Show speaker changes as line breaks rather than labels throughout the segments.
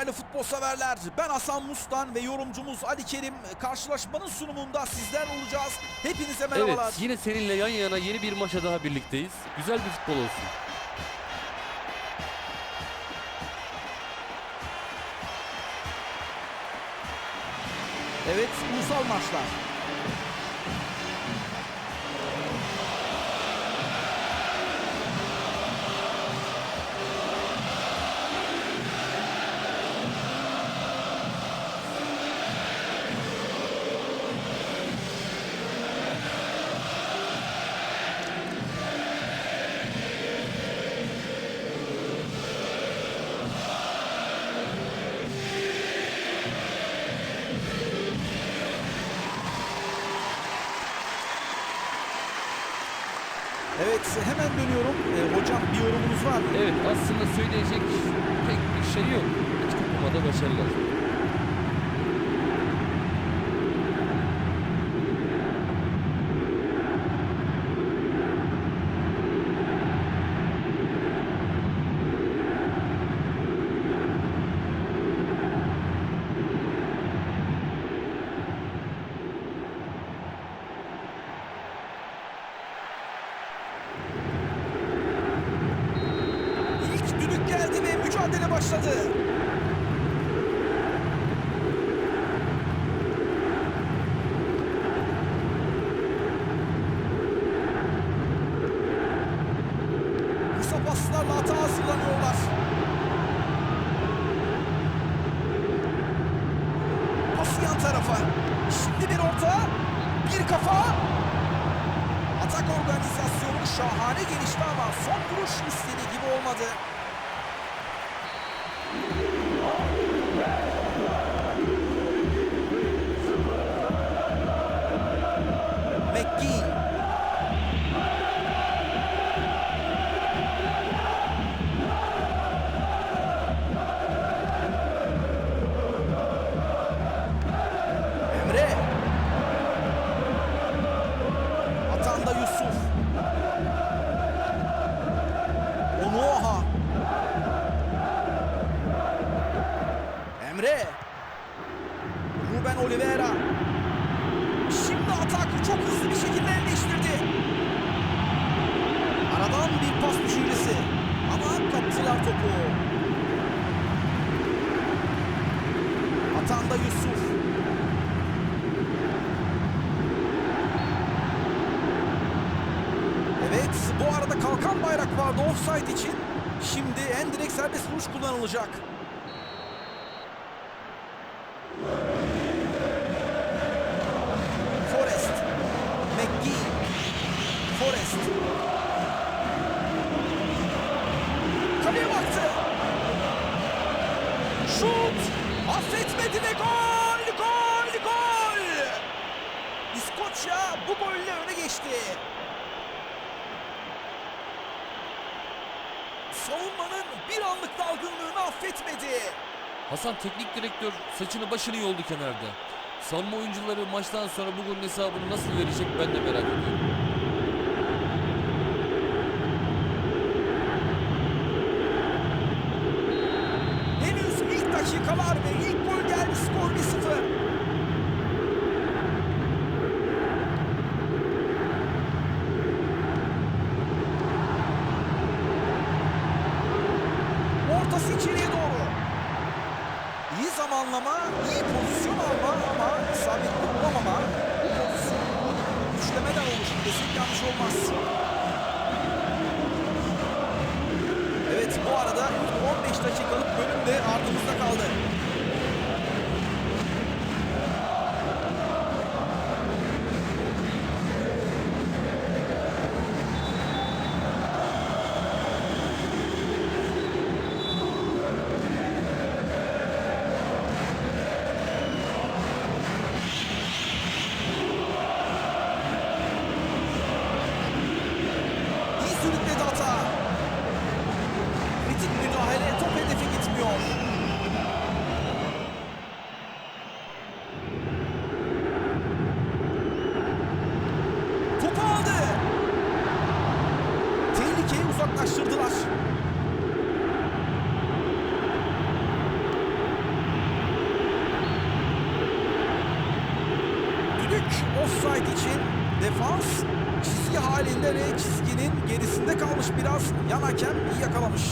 Değerli futbol severler, ben Hasan Mustan ve yorumcumuz Ali Kerim karşılaşmanın sunumunda sizler olacağız. Hepinize merhabalar.
Evet yine seninle yan yana yeni bir maça daha birlikteyiz. Güzel bir futbol olsun.
Evet, ulusal maçlar. Evet, hemen dönüyorum. Ee, hocam bir yorumunuz var mı?
Evet aslında söyleyecek pek bir şey yok. İki takıma da başarılar.
İlk düdük geldi ve mücadele başladı. Atak çok hızlı bir şekilde yerleştirdi. Aradan bir pas düşüncesi. Ama kaptılar topu. Atanda Yusuf. Evet bu arada kalkan bayrak vardı offside için. Şimdi en direkt serbest vuruş kullanılacak. Ve gol. Gol. Gol. İskoçya bu golle öne geçti. Savunmanın bir anlık dalgınlığını affetmedi.
Hasan teknik direktör saçını başını yoldu kenarda. Savunma oyuncuları maçtan sonra bu golün hesabını nasıl verecek ben de merak ediyorum.
Henüz ilk dakikalar ve ilk gol skor 1-0. Ortası içeriye doğru. İyi zamanlama, Yan hakem iyi yakalamış.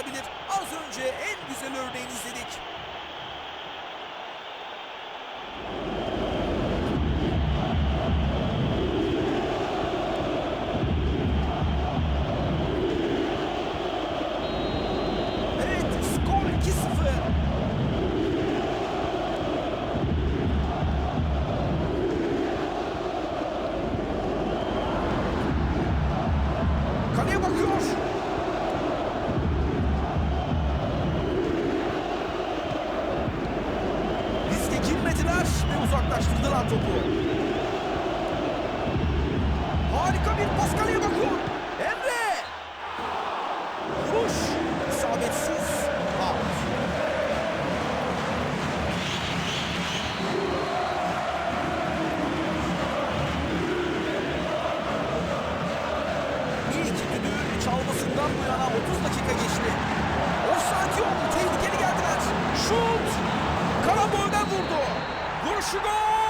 Yanıltabilir. Az önce en çalmasından bu yana 30 dakika geçti. Offside yok. Tehlikeli geldiler. Şut! Karambolden vurdu. Vuruşu gol!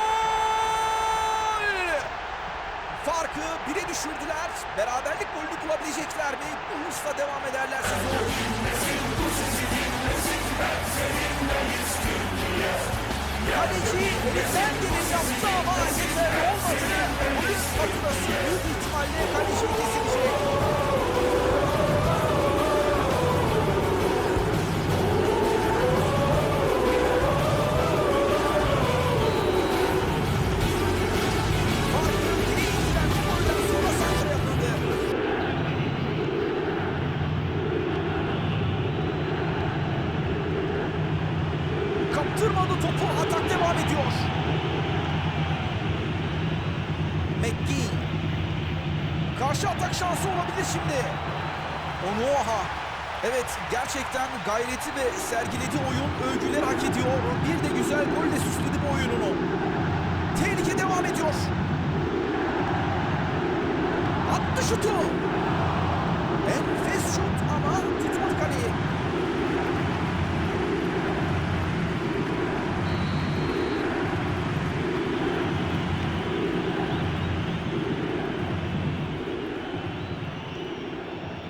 Farkı bire düşürdüler. Beraberlik golünü bulabilecekler mi? Bu hırsla devam ederlerse zor. Kaleci elinden geleni yaptı ama yeterli olmadı. Oyun faturası büyük ihtimalle kaleciyi kesilecek. Evet gerçekten gayreti ve sergilediği oyun övgüler hak ediyor. Bir de güzel golle süsledi bu oyununu. Tehlike devam ediyor. Attı şutu. Enfes şut ama tutmadı kaleyi.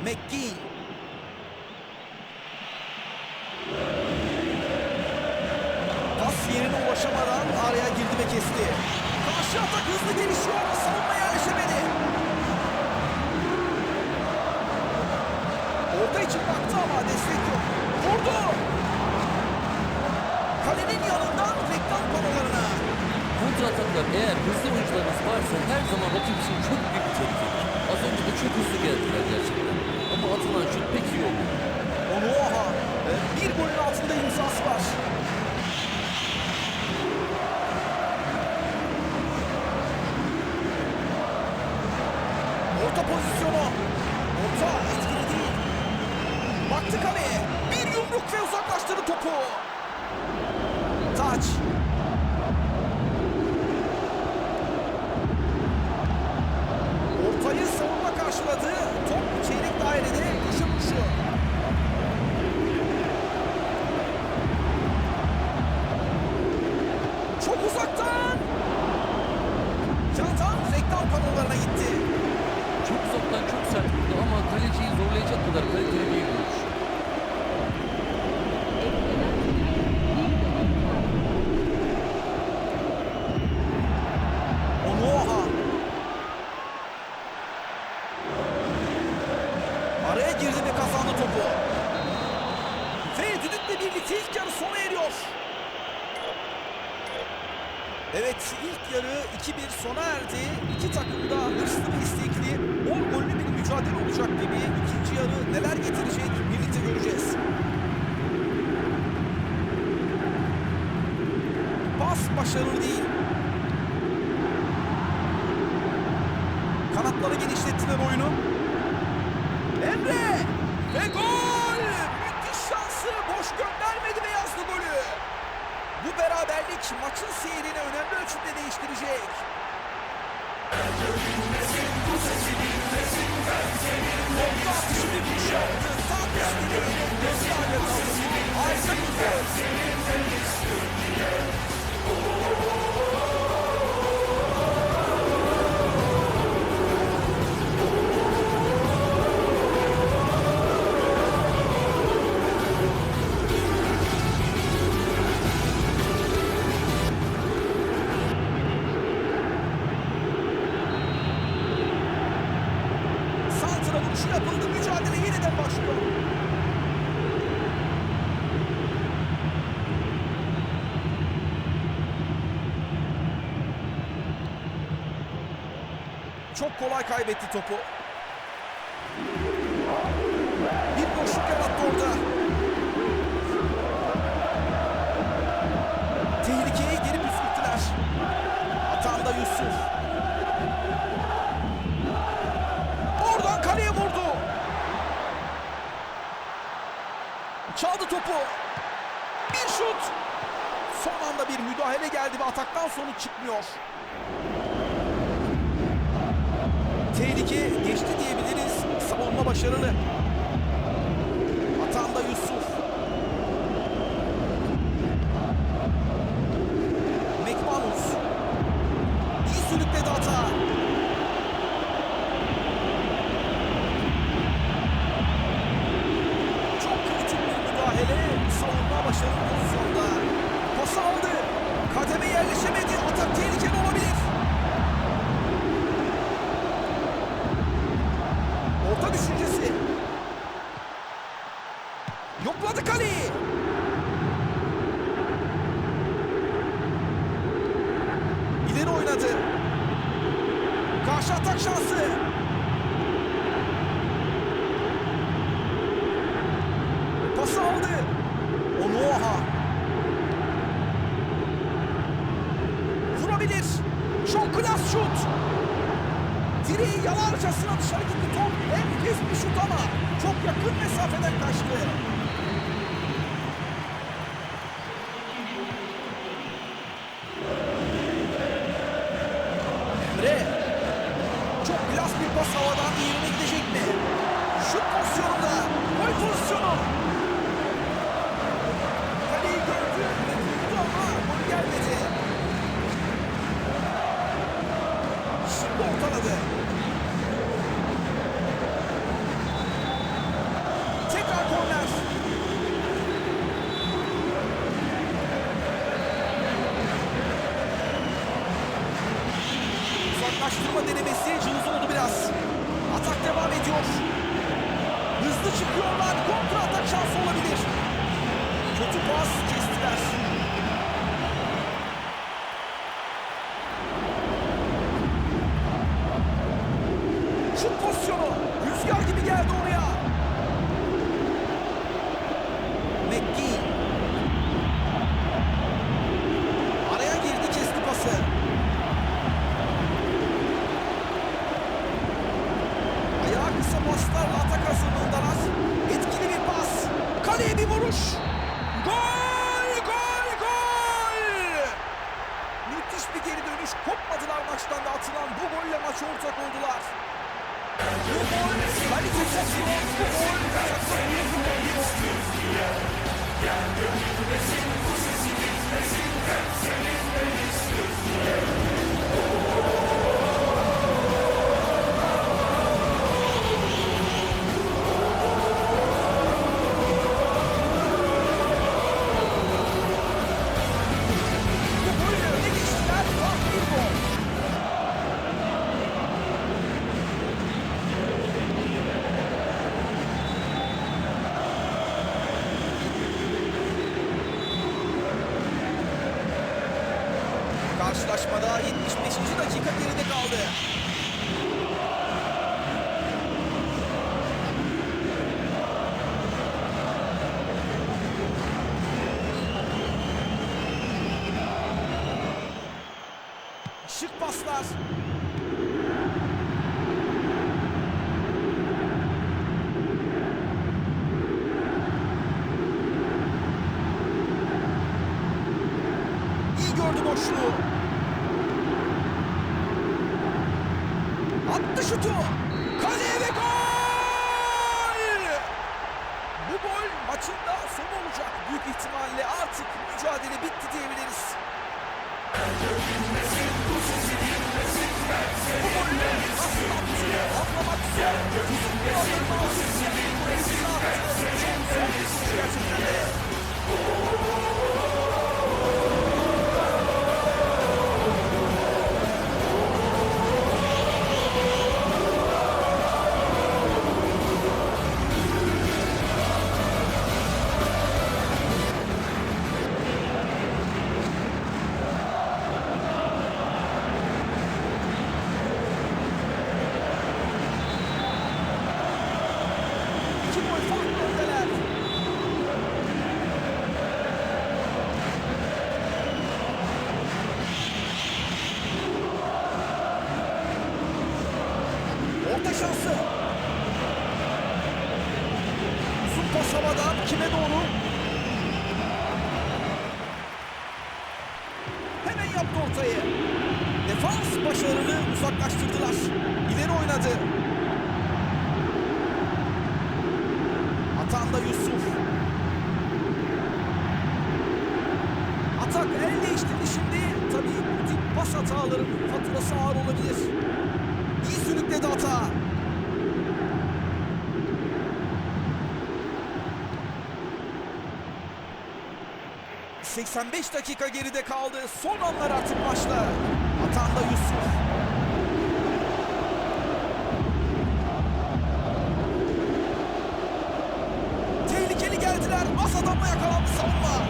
McGee. Pas yerine ulaşamadan araya girdi ve kesti. Karşı atak hızlı gelişiyor. Savunma yerleşemedi. Orta için baktı ama destek yok. Vurdu. Kalenin yanından reklam panolarına.
Kontra ataklar eğer hızlı oyuncularınız varsa her zaman rakip için çok büyük bir tehlikedir. Az önce de çok hızlı geldiler gerçekten. Ama atılan şut pek iyi oldu.
Onuoha. e, Bir golün altında imzası var. Bir yumruk ve uzaklaştırdı topu. Taç. yarı 2-1 sona erdi. İki takım da hırslı ve istekli, bol gollü bir mücadele olacak gibi ikinci yarı neler getirecek birlikte göreceğiz. Pas başarılı değil. Kanatları genişlettiler oyunu. Emre ve gol! Müthiş şansı boş gönder. Bu beraberlik maçın seyrini önemli ölçüde değiştirecek. Topla atışını bir yaptı. Sağ üstüne. Harika bir gol. çok kolay kaybetti topu. Bir boşluk yarattı orada. Tehlikeyi geri püskürttüler. Atanda Yusuf. Oradan kaleye vurdu. Çaldı topu. Bir şut. Son anda bir müdahale geldi ve ataktan sonuç çıkmıyor. şut. Direği yalarcasına dışarı gitti top. Enfes bir şut ama çok yakın mesafeden kaçtı. Yeah. Karşılaşmada 75. dakika geride kaldı. Şık paslar. İyi gördü boşluğu. Attı şutu. Kaleye ve gol! Bu gol maçın da sonu olacak. Büyük ihtimalle artık mücadele bitti diyebiliriz. Gerçekten de. Havadan kime doğru? Hemen yaptı ortayı. Defans başarılı uzaklaştırdılar. İleri oynadı. Atan da Yusuf. Atak el değiştirdi şimdi. Tabii bu tip pas hataların faturası ağır olabilir. İyi sürükledi hata. ...85 dakika geride kaldı. Son anlar artık maçta. Atan da Yusuf. Tehlikeli geldiler. Az adamla yakalandı savunma.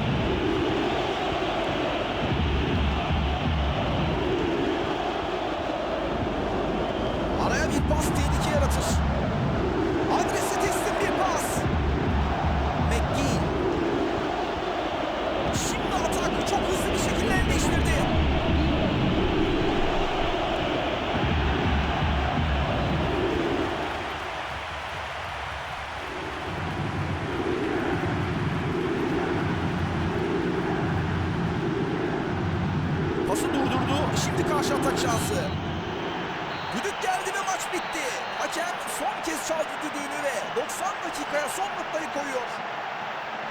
Karşı atak şansı. Düdük geldi ve maç bitti. Hakem son kez çaldı düdüğünü ve 90 dakikaya son noktayı koyuyor.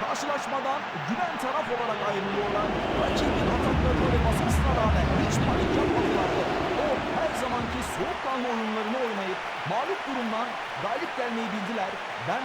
Karşılaşmadan güven taraf olarak ayrılıyorlar. Rakibin ataklarına ve baskısına rağmen hiç panik yapmadılardı. O her zamanki soğukkanlı oyunlarını oynayıp mağlup durumdan galip gelmeyi bildiler. Ben